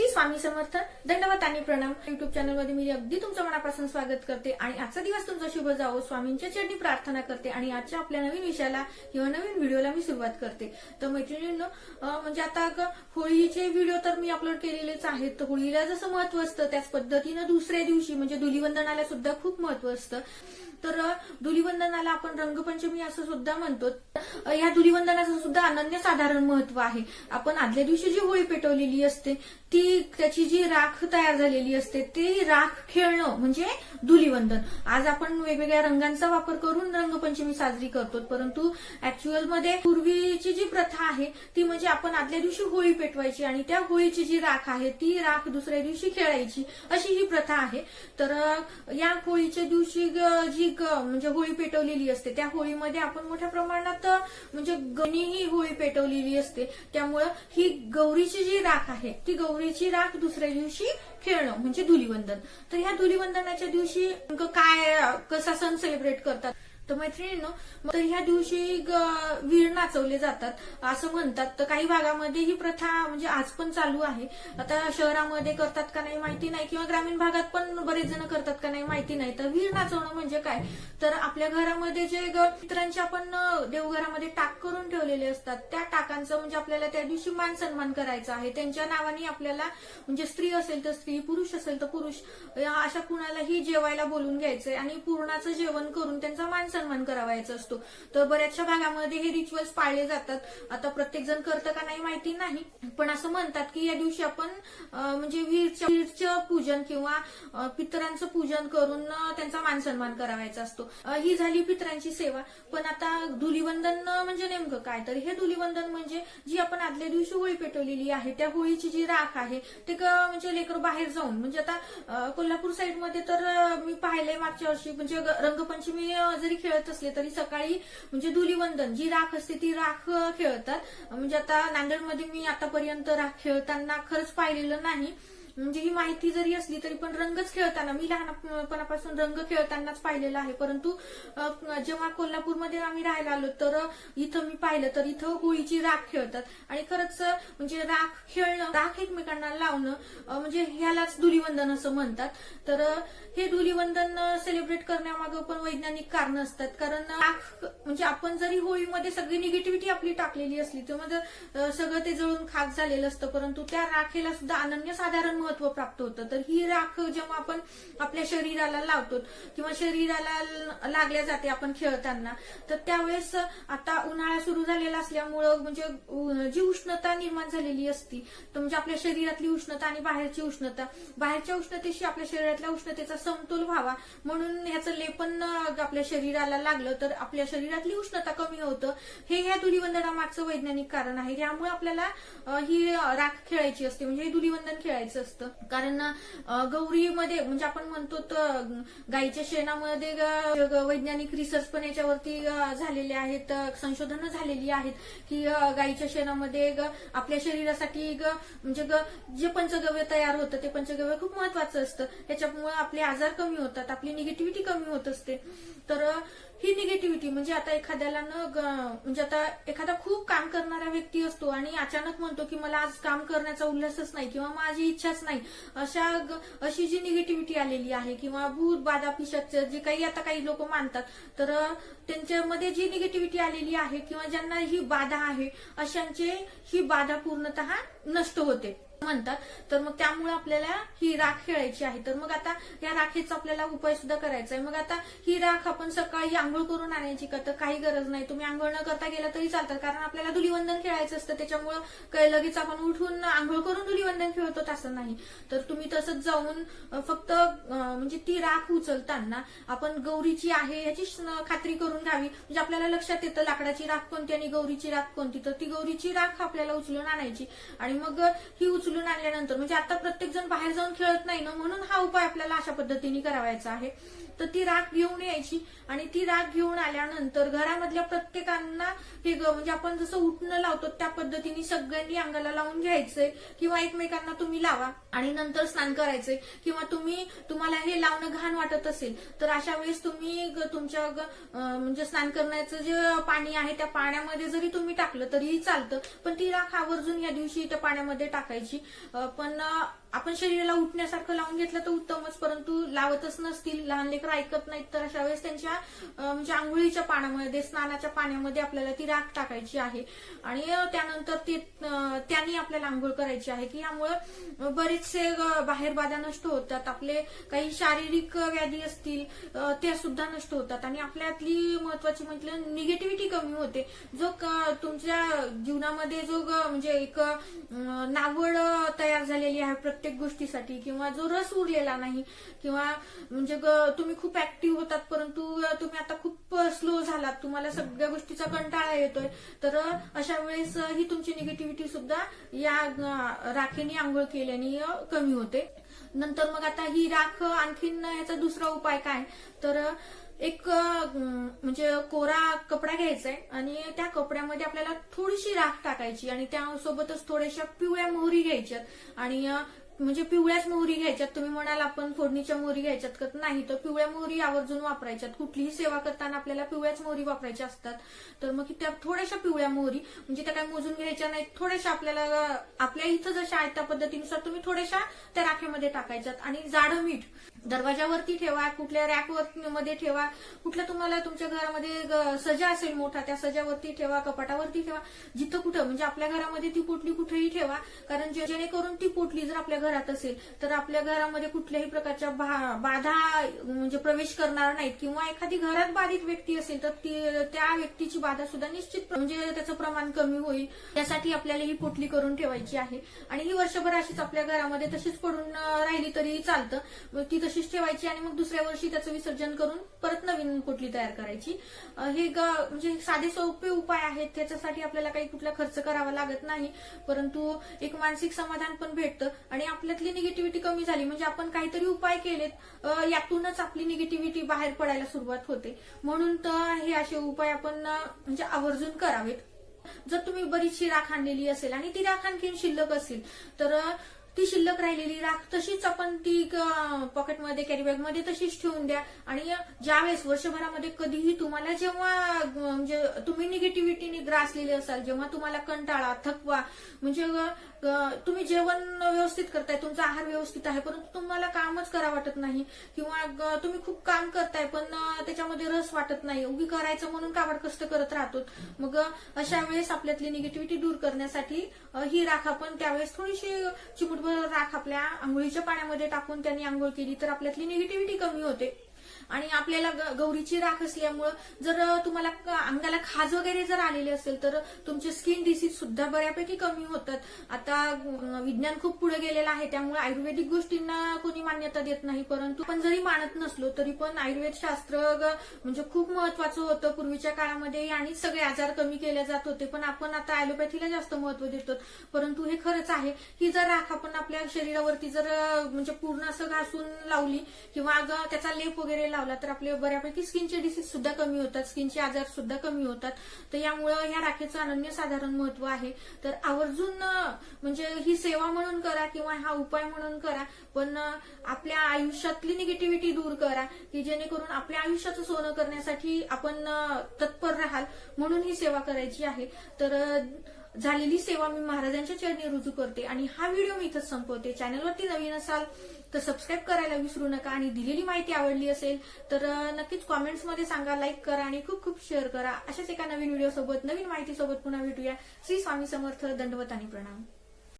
श्री स्वामी समर्थ दंडवत आणि प्रणाम. युट्यूब चॅनलमध्ये मी अगदी तुमचं मनापासून स्वागत करते आणि आजचा दिवस तुमचा शुभ जावो. स्वामींच्या चरणी प्रार्थना करते आणि आजच्या आपल्या नवीन विषयाला किंवा नवीन व्हिडिओला मी सुरुवात करते. तर मैत्रिणींनो म्हणजे आता होळीचे व्हिडिओ तर मी अपलोड केलेलेच आहेत. तर होळीला जसं महत्त्व असतं त्याच पद्धतीनं दुसऱ्या दिवशी म्हणजे धुलीवंदनाला सुद्धा खूप महत्त्व असतं. तर धुलीवंदनाला आपण रंगपंचमी असं सुद्धा म्हणतो. या धुलीवंदनाचं सुद्धा अनन्य साधारण महत्त्व आहे. आपण आदल्या दिवशी जी होळी पेटवलेली असते ती त्याची जी राख तयार झालेली असते ती राख खेळणं म्हणजे धुलीवंदन. आज आपण वेगवेगळ्या रंगांचा वापर करून रंगपंचमी साजरी करतो परंतु ऍक्च्युअलमध्ये पूर्वीची जी प्रथा आहे ती म्हणजे आपण आदल्या दिवशी होळी पेटवायची आणि त्या होळीची जी राख आहे ती राख दुसऱ्या दिवशी खेळायची अशी ही प्रथा आहे. तर या होळीच्या दिवशी जी ग- म्हणजे होळी पेटवलेली असते त्या होळीमध्ये आपण मोठ्या प्रमाणात म्हणजे गणी ही होळी पेटवलेली असते. त्यामुळं ही गौरीची जी राख आहे ती गौरीची राख दुसऱ्या दिवशी खेळणं म्हणजे धुलीवंदन. तर ह्या धुलीवंदनाच्या दिवशी काय कसा सण सेलिब्रेट करतात? तर मैत्रिणींनो तर ह्या दिवशी वीर नाचवले जातात. असं म्हणतात. तर काही भागामध्ये ही प्रथा म्हणजे आज पण चालू आहे. आता शहरामध्ये करतात का नाही माहिती नाही किंवा ग्रामीण भागात पण बरेच जण करतात का नाही माहिती नाही. तर वीर नाचवणं म्हणजे काय? तर आपल्या घरामध्ये जे मित्रांचे आपण देवघरामध्ये टाक करून ठेवलेले असतात. त्या टाकांचं म्हणजे आपल्याला त्या दिवशी मान सन्मान करायचा आहे. त्यांच्या नावाने आपल्याला म्हणजे स्त्री असेल तर स्त्री पुरुष असेल तर पुरुष अशा कुणालाही जेवायला बोलून घ्यायचंय आणि पूर्णाचं जेवण करून त्यांचा मान सन्मान करावायचा असतो. तर बऱ्याचशा भागामध्ये हे रिच्युअल्स पाळले जातात. आता प्रत्येक जण करतं का नाही माहिती नाही. पण असं म्हणतात की या दिवशी आपण म्हणजे वीरच्या वीरचं पूजन किंवा पितरांचं पूजन करून त्यांचा मान सन्मान करावायचा असतो. ही झाली पितरांची सेवा. पण आता धुलीवंदन म्हणजे नेमकं काय? तर हे धुलीवंदन म्हणजे जी आपण आदल्या दिवशी होळी पेटवलेली आहे त्या होळीची जी राख आहे ते म्हणजे लेकर बाहेर जाऊन म्हणजे आता कोल्हापूर साईडमध्ये तर मी पाहिलंय मागच्या वर्षी म्हणजे रंगपंचमी जरी खेळ खेळत असले तरी सकाळी म्हणजे धुलीवंदन जी राख असते ती राख खेळतात. म्हणजे आता नांदेडमध्ये मी आतापर्यंत राख खेळताना खरंच पाहिलेलं नाही. म्हणजे ही माहिती जरी असली तरी पण रंगच खेळताना मी लहानपणापासून रंग खेळतानाच पाहिलेला आहे. परंतु जेव्हा कोल्हापूरमध्ये आम्ही राहायला आलो तर इथं मी पाहिलं तर इथं होळीची राख खेळतात. आणि खरंच म्हणजे राख खेळणं राख एकमेकांना लावणं म्हणजे ह्यालाच धुलीवंदन असं म्हणतात. तर हे धुलीवंदन सेलिब्रेट करण्यामागं पण वैज्ञानिक कारण असतात. कारण राख म्हणजे आपण जरी होळीमध्ये सगळी निगेटिव्हिटी आपली टाकलेली असली तर सगळं ते जळून खाक झालेलं असतं परंतु त्या राखेला सुद्धा अनन्यसाधारण महत्त्व प्राप्त होतं. तर ही राख जेव्हा आपण आपल्या शरीराला लावतो किंवा शरीराला लागल्या जाते आपण खेळताना तर त्यावेळेस आता उन्हाळा सुरू झालेला असल्यामुळं म्हणजे जी उष्णता निर्माण झालेली असती तर म्हणजे आपल्या शरीरातली उष्णता आणि बाहेरची उष्णता बाहेरच्या उष्णतेशी आपल्या शरीरातल्या उष्णतेचा समतोल व्हावा म्हणून ह्याचं लेपन आपल्या शरीराला लागलं तर आपल्या शरीरातली उष्णता कमी होतं. हे ह्या धुलीवंदनामागचं वैज्ञानिक कारण आहे. त्यामुळे आपल्याला ही राख खेळायची असते. म्हणजे हे धुलीवंदन खेळायचं असतं. कारण गौरीमध्ये म्हणजे आपण म्हणतो तर गाईच्या शेणामध्ये वैज्ञानिक रिसर्च पण याच्यावरती झालेले आहेत संशोधन संशोधनं झालेली आहेत की गाईच्या शेणामध्ये ग- आपल्या शरीरासाठी ग- म्हणजे ग- जे पंचगव्य तयार होतं ते पंचगव्य खूप महत्वाचं असतं. त्याच्यामुळे आपले आजार कमी होतात आपली निगेटिव्हिटी कमी होत असते. तर ही निगेटिव्हिटी म्हणजे आता एखाद्याला न म्हणजे आता एखादा खूप काम करणारा व्यक्ती असतो आणि अचानक म्हणतो की मला आज काम करण्याचा उल्हासच नाही किंवा माझी इच्छाच नाही अशा अशी जी निगेटिव्हिटी आलेली आहे किंवा भूत बाधापिशाच जे काही आता काही लोक मानतात तर त्यांच्यामध्ये जी निगेटिव्हिटी आलेली आहे किंवा ज्यांना ही बाधा आहे अशांचे ही बाधा पूर्णतः नष्ट होते. म्हणतात तर मग त्यामुळे आपल्याला ही राख खेळायची आहे. तर मग आता या राखेचा आपल्याला उपाय सुद्धा करायचा आहे. मग आता ही राख आपण सकाळी आंघोळ करून आणायची का? तर काही गरज नाही. तुम्ही आंघोळ न करता गेला तरी चालतात कारण आपल्याला धुलीवंदन खेळायचं असतं. त्याच्यामुळं काही लगेच आपण उठून आंघोळ करून धुलीवंदन खेळतो तसं नाही. तर तुम्ही तसंच जाऊन फक्त म्हणजे ती राख उचलताना आपण गौरीची आहे याची खात्री करून घ्यावी. म्हणजे आपल्याला लक्षात येतं लाकडाची राख कोणती आणि गौरीची राख कोणती. तर ती गौरीची राख आपल्याला उचलून आणायची. आणि मग ही उचलून आणल्यानंतर म्हणजे आता प्रत्येक जण बाहेर जाऊन खेळत नाही ना म्हणून हा उपाय आपल्याला अशा पद्धतीने करावायचा आहे. तर ती राख घेऊन यायची आणि ती राख घेऊन आल्यानंतर घरामधल्या प्रत्येकांना हे म्हणजे आपण जसं उठणं लावतो त्या पद्धतीने सगळ्यांनी अंगाला लावून घ्यायचंय किंवा एकमेकांना तुम्ही लावा आणि नंतर स्नान करायचंय किंवा तुम्ही तुम्हाला हे लावणं घाण वाटत असेल तर अशा वेळेस तुम्ही तुमच्या म्हणजे स्नान करण्याचं जे पाणी आहे त्या पाण्यामध्ये जरी तुम्ही टाकलं तरीही चालतं पण ती राख आवर्जून या दिवशी त्या पाण्यामध्ये टाकायची. पण आपण शरीराला उठण्यासारखं लावून घेतलं तर उत्तमच परंतु लावतच नसतील लहान लेकरं ऐकत नाहीत तर अशा वेळेस त्यांच्या म्हणजे आंघोळीच्या पाण्यामध्ये स्नानाच्या पाण्यामध्ये आपल्याला ती राख टाकायची आहे. आणि त्यानंतर ते त्यांनी आपल्याला आंघोळ करायची आहे की यामुळे बरेचसे बाहेर बाधा नष्ट होतात. आपले काही शारीरिक व्याधी असतील त्या सुद्धा नष्ट होतात. आणि आपल्यातली महत्वाची म्हटलं निगेटिव्हिटी कमी होते. जो तुमच्या जीवनामध्ये जो ग- म्हणजे एक नावड तयार झालेली आहे प्रत्येक गोष्टीसाठी किंवा जो रस उरलेला नाही किंवा म्हणजे तुम्ही खूप ऍक्टिव्ह होतात परंतु तुम्ही आता खूप स्लो झालात तुम्हाला सगळ्या गोष्टीचा कंटाळा येतोय तर अशा वेळेस ही तुमची निगेटिव्हिटी सुद्धा या अ, राखेने आंघोळ केल्याने कमी होते. नंतर मग आता ही राख आणखीन याचा दुसरा उपाय काय? तर एक म्हणजे कोरा कपडा घ्यायचा आहे आणि त्या कपड्यामध्ये आपल्याला थोडीशी राख टाकायची आणि त्यासोबतच थोड्याशा पिवळ्या मोहरी घ्यायच्यात आणि म्हणजे पिवळ्याच मोहरी घ्यायच्यात तुम्ही म्हणाल आपण फोडणीच्या मोहरी घ्यायच्यात का नाही. तर पिवळ्या मोहरी आवर्जून वापरायच्यात. कुठलीही सेवा करताना आपल्याला पिवळ्याच मोहरी वापरायच्या असतात. तर मग त्या थोड्याशा पिवळ्या मोहरी म्हणजे त्या काही मोजून घ्यायच्या नाहीत थोड्याशा आपल्याला आपल्या इथं जशा आहेत त्या पद्धतीनुसार तुम्ही थोड्याशा त्या राखेमध्ये टाकायच्यात. आणि जाडं मीठ दरवाजावरती ठेवा कुठल्या रॅकवर मध्ये ठेवा कुठल्या तुम्हाला तुमच्या घरामध्ये सजा असेल मोठा त्या सजावरती ठेवा कपाटावरती ठेवा जिथं कुठं म्हणजे आपल्या घरामध्ये ती पोटली कुठेही ठेवा कारण जे- जेणेकरून ती पोटली जर आपल्या घरात असेल तर आपल्या घरामध्ये कुठल्याही प्रकारच्या भा- बाधा म्हणजे प्रवेश करणार नाहीत. किंवा एखादी घरात बाधित व्यक्ती असेल तर ती त्या व्यक्तीची बाधा सुद्धा निश्चित म्हणजे त्याचं प्रमाण कमी होईल. त्यासाठी आपल्याला ही पोटली करून ठेवायची आहे. आणि ही वर्षभर अशीच आपल्या घरामध्ये तशीच पडून राहिली तरी चालतं. ती तशीच ठेवायची आणि मग दुसऱ्या वर्षी त्याचं विसर्जन करून परत नवीन पोटली तयार करायची. हे ग- म्हणजे साधे सोपे उपाय आहेत. त्याच्यासाठी आपल्याला काही कुठला खर्च करावा लागत नाही. परंतु एक मानसिक समाधान पण भेटतं. आणि आपल्यातली निगेटिव्हिटी कमी झाली. म्हणजे आपण काहीतरी उपाय केलेत यातूनच आपली निगेटिव्हिटी बाहेर पडायला सुरुवात होते. म्हणून तर हे असे उपाय आपण म्हणजे आवर्जून करावेत. जर तुम्ही बरीचशी राख आणलेली असेल आणि ती राख आणखीन शिल्लक असेल तर ती शिल्लक राहिलेली राख तशीच आपण ती पॉकेटमध्ये कॅरीबॅगमध्ये तशीच ठेवून द्या. आणि ज्यावेळेस वर्षभरामध्ये कधीही तुम्हाला जेव्हा म्हणजे तुम्ही निगेटिव्हिटीने ग्रासलेले असाल जेव्हा तुम्हाला कंटाळा थकवा म्हणजे तुम्ही जेवण व्यवस्थित करताय तुमचा आहार व्यवस्थित आहे परंतु तुम्हाला कामच करा वाटत नाही किंवा तुम्ही खूप काम करताय पण त्याच्यामध्ये रस वाटत नाही उभी करायचं म्हणून काबड कष्ट करत राहतो मग अशा वेळेस आपल्यातली निगेटिव्हिटी दूर करण्यासाठी ही राख आपण त्यावेळेस थोडीशी चिमुटभर राख आपल्या आंघोळीच्या पाण्यामध्ये टाकून त्यांनी आंघोळ केली तर आपल्यातली निगेटिव्हिटी कमी होते. आणि आपल्याला ग- गौरीची राख असल्यामुळं जर तुम्हाला अंगाला खाज वगैरे जर आलेले असेल तर तुमचे स्किन डिसीज सुद्धा बऱ्यापैकी कमी होतात. आता विज्ञान खूप पुढे गेलेलं आहे त्यामुळे आयुर्वेदिक गोष्टींना कोणी मान्यता देत नाही. परंतु पण जरी मानत नसलो तरी पण आयुर्वेद शास्त्र म्हणजे खूप महत्वाचं होतं. पूर्वीच्या काळामध्ये आणि सगळे आजार कमी केले जात होते पण आपण आता अॅलोपॅथीला जास्त महत्त्व देतो. परंतु हे खरंच आहे की जर राख आपण आपल्या शरीरावरती जर म्हणजे पूर्ण असं घासून लावली किंवा अगं त्याचा लेप वगैरे लावला तर आपले बऱ्यापैकी स्किनचे डिसीज सुद्धा कमी होतात स्किनचे आजार सुद्धा कमी होतात. तर यामुळं या राखेचं अनन्यसाधारण महत्त्व आहे. तर आवर्जून म्हणजे ही सेवा म्हणून करा किंवा हा उपाय म्हणून करा पण आपल्या आयुष्यातली निगेटिव्हिटी दूर करा की जेणेकरून आपल्या आयुष्याचं सोनं करण्यासाठी आपण तत्पर राहाल म्हणून ही सेवा करायची आहे. तर झालेली सेवा मी महाराजांच्या चरणी रुजू करते आणि हा व्हिडिओ मी इथंच संपवते. चॅनलवरती नवीन असाल तर सबस्क्राईब करायला विसरू नका आणि दिलेली माहिती आवडली असेल तर नक्कीच कॉमेंट्समध्ये सांगा लाईक करा आणि खूप खूप शेअर करा. अशाच एका नवीन व्हिडिओ सोबत नवीन माहितीसोबत पुन्हा भेटूया. श्री स्वामी समर्थ दंडवत आणि प्रणाम.